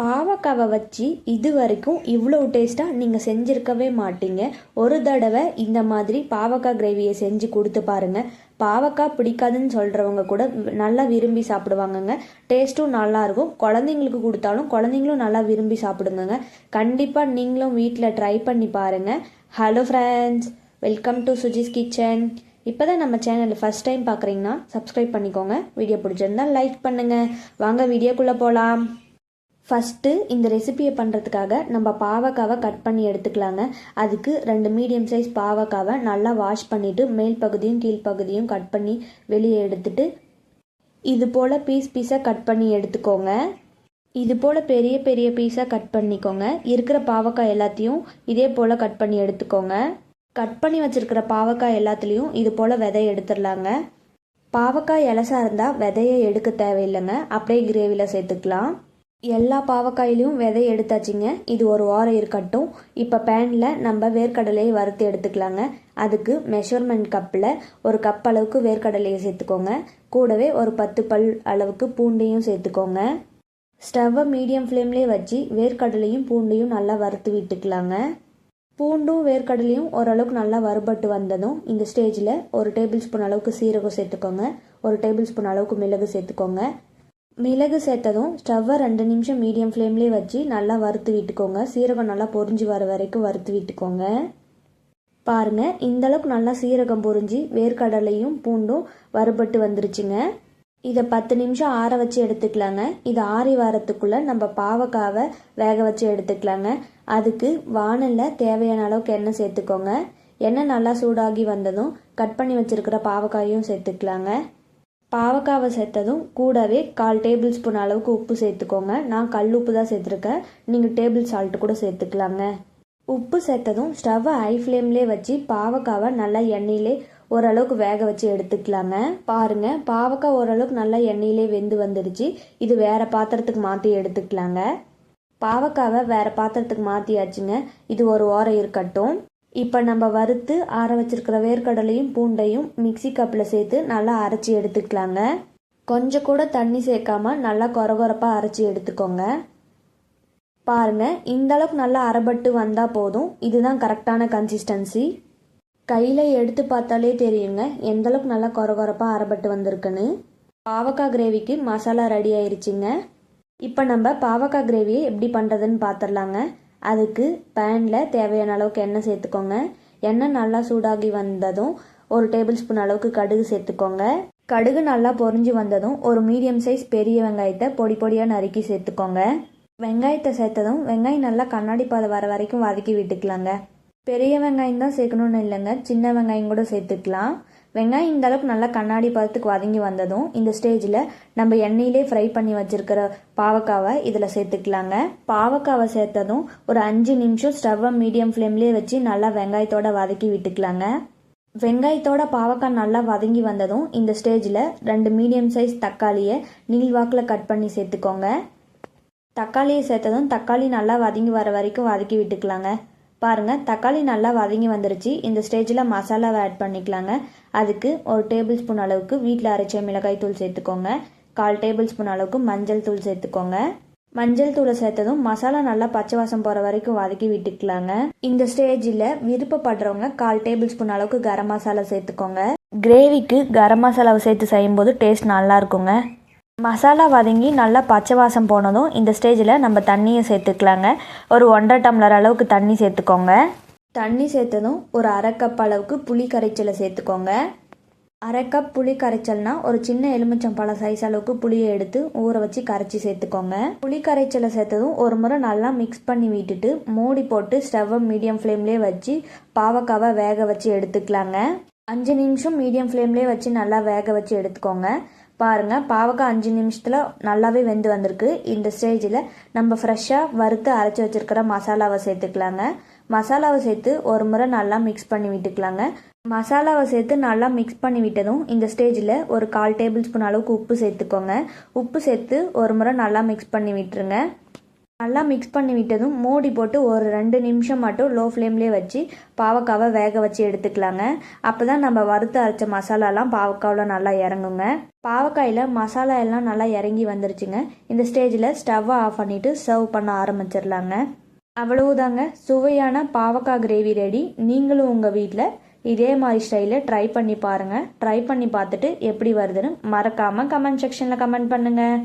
பாவக்காவை வச்சு இது வரைக்கும் இவ்வளோ டேஸ்ட்டாக நீங்கள் செஞ்சுருக்கவே மாட்டீங்க. ஒரு தடவை இந்த மாதிரி பாவக்காய் கிரேவியை செஞ்சு கொடுத்து பாருங்கள் பாவக்காய் பிடிக்காதுன்னு சொல்கிறவங்க கூட நல்லா விரும்பி சாப்பிடுவாங்கங்க. டேஸ்ட்டும் நல்லாயிருக்கும் குழந்தைங்களுக்கு கொடுத்தாலும் குழந்தைங்களும் நல்லா விரும்பி சாப்பிடுங்கங்க. கண்டிப்பாக நீங்களும் வீட்டில் ட்ரை பண்ணி பாருங்கள் hello friends welcome to Suji's kitchen இப்போ தான் நம்ம சேனலில் ஃபஸ்ட் டைம் பார்க்குறீங்கன்னா சப்ஸ்கிரைப் பண்ணிக்கோங்க. வீடியோ பிடிச்சிருந்தா லைக் பண்ணுங்கள் வாங்க வீடியோக்குள்ளே போகலாம் ஃபஸ்ட்டு இந்த ரெசிபியை பண்ணுறதுக்காக நம்ம பாவக்காவை கட் பண்ணி எடுத்துக்கலாங்க. அதுக்கு ரெண்டு மீடியம் சைஸ் பாவக்காவை நல்லா வாஷ் பண்ணிவிட்டு மேல் பகுதியும் கீழ்ப்பகுதியும் கட் பண்ணி வெளியே எடுத்துட்டு இது போல் பீஸ் பீஸாக கட் பண்ணி எடுத்துக்கோங்க. இது போல் பெரிய பெரிய பீஸாக கட் பண்ணிக்கோங்க. இருக்கிற பாவக்காய் எல்லாத்தையும் இதே போல் கட் பண்ணி எடுத்துக்கோங்க. கட் பண்ணி வச்சுருக்கிற பாவக்காய் எல்லாத்துலேயும் இது போல் விதை எடுத்துடலாங்க. பாவக்காய் இலசா இருந்தால் விதையை எடுக்க தேவையில்லைங்க. அப்படியே கிரேவியில் சேர்த்துக்கலாம். எல்லா பாவக்காயிலையும் விதை எடுத்தாச்சுங்க. இது ஒரு வாரம் இருக்கட்டும். இப்போ பேனில் நம்ம வேர்க்கடலையை வறுத்து எடுத்துக்கலாங்க. அதுக்கு மெஷர்மெண்ட் கப்பில் ஒரு கப் அளவுக்கு வேர்க்கடலையை சேர்த்துக்கோங்க. கூடவே ஒரு பத்து பல் அளவுக்கு பூண்டையும் சேர்த்துக்கோங்க. ஸ்டவ்வை மீடியம் ஃப்ளேம்லேயே வச்சு வேர்க்கடலையும் பூண்டையும் நல்லா வறுத்து விட்டுக்கலாங்க. பூண்டும் வேர்க்கடலையும் ஓரளவுக்கு நல்லா வறுபட்டு வந்ததும் இந்த ஸ்டேஜில் ஒரு டேபிள் ஸ்பூன் அளவுக்கு சீரகம் சேர்த்துக்கோங்க. ஒரு டேபிள் ஸ்பூன் அளவுக்கு மிளகு சேர்த்துக்கோங்க. மிளகு சேர்த்ததும் ஸ்டவ்வை ரெண்டு நிமிஷம் மீடியம் ஃப்ளேம்லேயே வச்சு நல்லா வறுத்து விட்டுக்கோங்க. சீரகம் நல்லா பொரிஞ்சு வர வரைக்கும் வறுத்து விட்டுக்கோங்க. பாருங்கள் இந்தளவுக்கு நல்லா சீரகம் பொரிஞ்சு வேர்க்கடலையும் பூண்டும் வறுபட்டு வந்துருச்சுங்க. இதை பத்து நிமிஷம் ஆற வச்சு எடுத்துக்கலாங்க. இது ஆறி வாரத்துக்குள்ளே நம்ம பாவக்காவை வேக வச்சு எடுத்துக்கலாங்க. அதுக்கு வானலில் தேவையான அளவுக்கு எண்ணெய் சேர்த்துக்கோங்க. எண்ணெய் நல்லா சூடாகி வந்ததும் கட் பண்ணி வச்சுருக்கிற பாவக்காயும் சேர்த்துக்கலாங்க. பாவக்காவை சேர்த்ததும் கூடவே கால் டேபிள் ஸ்பூன் அளவுக்கு உப்பு சேர்த்துக்கோங்க. நான் கல் உப்பு தான் சேர்த்துருக்கேன். நீங்கள் டேபிள் சால்ட்டு கூட சேர்த்துக்கலாங்க. உப்பு சேர்த்ததும் ஸ்டவ்வை ஹை ஃப்ளேம்லே வச்சு பாவக்காவை நல்லா எண்ணெயிலே ஓரளவுக்கு வேக வச்சு எடுத்துக்கலாங்க. பாருங்க பாவக்காய் ஓரளவுக்கு நல்லா எண்ணெயிலே வெந்து வந்துடுச்சு. இது வேற பாத்திரத்துக்கு மாற்றி எடுத்துக்கலாங்க. பாவக்காவை வேற பாத்திரத்துக்கு மாற்றியாச்சுங்க இது ஒரு ஓரம் இருக்கட்டும். இப்போ நம்ம வறுத்து ஆற வச்சிருக்கிற வேர்க்கடலையும் பூண்டையும் மிக்சி கப்பில் சேர்த்து நல்லா அரைச்சி எடுத்துக்கலாங்க. கொஞ்சம் கூட தண்ணி சேர்க்காம நல்லா கொரகொரப்பாக அரைச்சி எடுத்துக்கோங்க. பாருங்க இந்த அளவுக்கு நல்லா அரைபட்டு வந்தால் போதும். இதுதான் கரெக்டான கன்சிஸ்டன்சி கையில் எடுத்து பார்த்தாலே தெரியுங்க எந்த அளவுக்கு நல்லா கொரகொரப்பாக அரைபட்டு வந்திருக்குன்னு. பாவக்காய் கிரேவிக்கு மசாலா ரெடி ஆயிருச்சுங்க. இப்போ நம்ம பாவக்காய் கிரேவியை எப்படி பண்ணுறதுன்னு பார்த்துடலாங்க அதுக்கு பேனில் தேவையான அளவுக்கு எண்ணெய் சேர்த்துக்கோங்க. எண்ணெய் நல்லா சூடாகி வந்ததும் ஒரு டேபிள் ஸ்பூன் அளவுக்கு கடுகு சேர்த்துக்கோங்க. கடுகு நல்லா பொறிஞ்சு வந்ததும் ஒரு மீடியம் சைஸ் பெரிய வெங்காயத்தை பொடி பொடியாக நறுக்கி சேர்த்துக்கோங்க. வெங்காயத்தை சேர்த்ததும் வெங்காயம் நல்லா கண்ணாடி பாதை வர வரைக்கும் வதக்கி விட்டுக்கலாங்க. பெரிய வெங்காயம் தான் சேர்க்கணும்னு இல்லைங்க சின்ன வெங்காயம் கூட சேர்த்துக்கலாம். வெங்காயம் இந்த அளவுக்கு நல்லா கண்ணாடி பதத்துக்கு வதங்கி வந்ததும் இந்த ஸ்டேஜில் நம்ம எண்ணெயிலே ஃப்ரை பண்ணி வச்சுருக்கிற பாவக்காவை இதில் சேர்த்துக்கலாங்க. பாவக்காவை சேர்த்ததும் ஒரு அஞ்சு நிமிஷம் ஸ்டவ்வை மீடியம் ஃப்ளேம்லேயே வச்சு நல்லா வெங்காயத்தோட வதக்கி விட்டுக்கலாங்க. வெங்காயத்தோட பாவக்காய் நல்லா வதங்கி வந்ததும் இந்த ஸ்டேஜில் ரெண்டு மீடியம் சைஸ் தக்காளியை நீள்வாக்கில் கட் பண்ணி சேர்த்துக்கோங்க. தக்காளியை சேர்த்ததும் தக்காளி நல்லா வதங்கி வர வரைக்கும் வதக்கி விட்டுக்கலாங்க. பாருங்கள் தக்காளி நல்லா வதங்கி வந்துருச்சு. இந்த ஸ்டேஜில் மசாலாவை ஆட் பண்ணிக்கலாங்க. அதுக்கு ஒரு டேபிள் ஸ்பூன் அளவுக்கு வீட்டில் அரைச்ச மிளகாய் தூள் சேர்த்துக்கோங்க. கால் டேபிள் ஸ்பூன் அளவுக்கு மஞ்சள் தூள் சேர்த்துக்கோங்க. மஞ்சள் தூளை சேர்த்ததும் மசாலா நல்லா பச்சை வாசம் போகிற வரைக்கும் வதக்கி விட்டுக்கலாங்க. இந்த ஸ்டேஜில் விருப்பப்படுறவங்க கால் டேபிள் ஸ்பூன் அளவுக்கு கரம் மசாலா சேர்த்துக்கோங்க. கிரேவிக்கு கரம் மசாலாவை சேர்த்து செய்யும்போது டேஸ்ட் நல்லா இருக்குங்க. மசாலா வதங்கி நல்லா பச்சை வாசம் போனதும் இந்த ஸ்டேஜில் நம்ம தண்ணியை சேர்த்துக்கலாங்க. ஒரு ஒன்றரை டம்ளர் அளவுக்கு தண்ணி சேர்த்துக்கோங்க. தண்ணி சேர்த்ததும் ஒரு அரை கப் அளவுக்கு புளி கரைச்சலை சேர்த்துக்கோங்க. அரை கப் புளி கரைச்சல்னா ஒரு சின்ன எலுமிச்சம்பழம் சைஸ் அளவுக்கு புளியை எடுத்து ஊற வச்சு கரைச்சி சேர்த்துக்கோங்க. புளி கரைச்சலை சேர்த்ததும் ஒரு முறை நல்லா மிக்ஸ் பண்ணி விட்டுட்டு மூடி போட்டு ஸ்டவ்வை மீடியம் ஃப்ளேம்லேயே வச்சு பாவக்காவை வேக வச்சு எடுத்துக்கலாங்க. அஞ்சு நிமிஷம் மீடியம் ஃப்ளேம்லேயே வச்சு நல்லா வேக வச்சு எடுத்துக்கோங்க. பாருங்கள் பாவக்காய் அஞ்சு நிமிஷத்தில் நல்லாவே வெந்து வந்திருக்கு. இந்த ஸ்டேஜில் நம்ம ஃப்ரெஷ்ஷாக வறுத்து அரைச்சி வச்சுருக்கிற மசாலாவை சேர்த்துக்கலாங்க. மசாலாவை சேர்த்து ஒரு முறை நல்லா மிக்ஸ் பண்ணி விட்டுக்கலாங்க. மசாலாவை சேர்த்து நல்லா மிக்ஸ் பண்ணி விட்டதும் இந்த ஸ்டேஜில் ஒரு கால் டேபிள் ஸ்பூன் அளவுக்கு உப்பு சேர்த்துக்கோங்க. உப்பு சேர்த்து ஒரு முறை நல்லா மிக்ஸ் பண்ணி விட்டுருங்க. நல்லா மிக்ஸ் பண்ணி விட்டதும் மூடி போட்டு ஒரு ரெண்டு நிமிஷம் மட்டும் லோ ஃப்ளேம்லேயே வச்சு பாவக்காவை வேக வச்சு எடுத்துக்கலாங்க. அப்போ தான் நம்ம வறுத்து அரைச்ச மசாலாலாம் பாவக்காவில் நல்லா இறங்குங்க. பாவக்காயில் மசாலா எல்லாம் நல்லா இறங்கி வந்துருச்சுங்க. இந்த ஸ்டேஜில் ஸ்டவ்வை ஆஃப் பண்ணிவிட்டு சர்வ் பண்ண ஆரம்பிச்சிடலாங்க. அவ்வளவுதாங்க. சுவையான பாவக்காய் கிரேவி ரெடி நீங்களும் உங்கள் வீட்டில் இதே மாதிரி ஸ்டைலில் ட்ரை பண்ணி பாருங்கள் ட்ரை பண்ணி பார்த்துட்டு எப்படி வருதுன்னு மறக்காமல் கமெண்ட் செக்ஷனில் கமெண்ட் பண்ணுங்கள்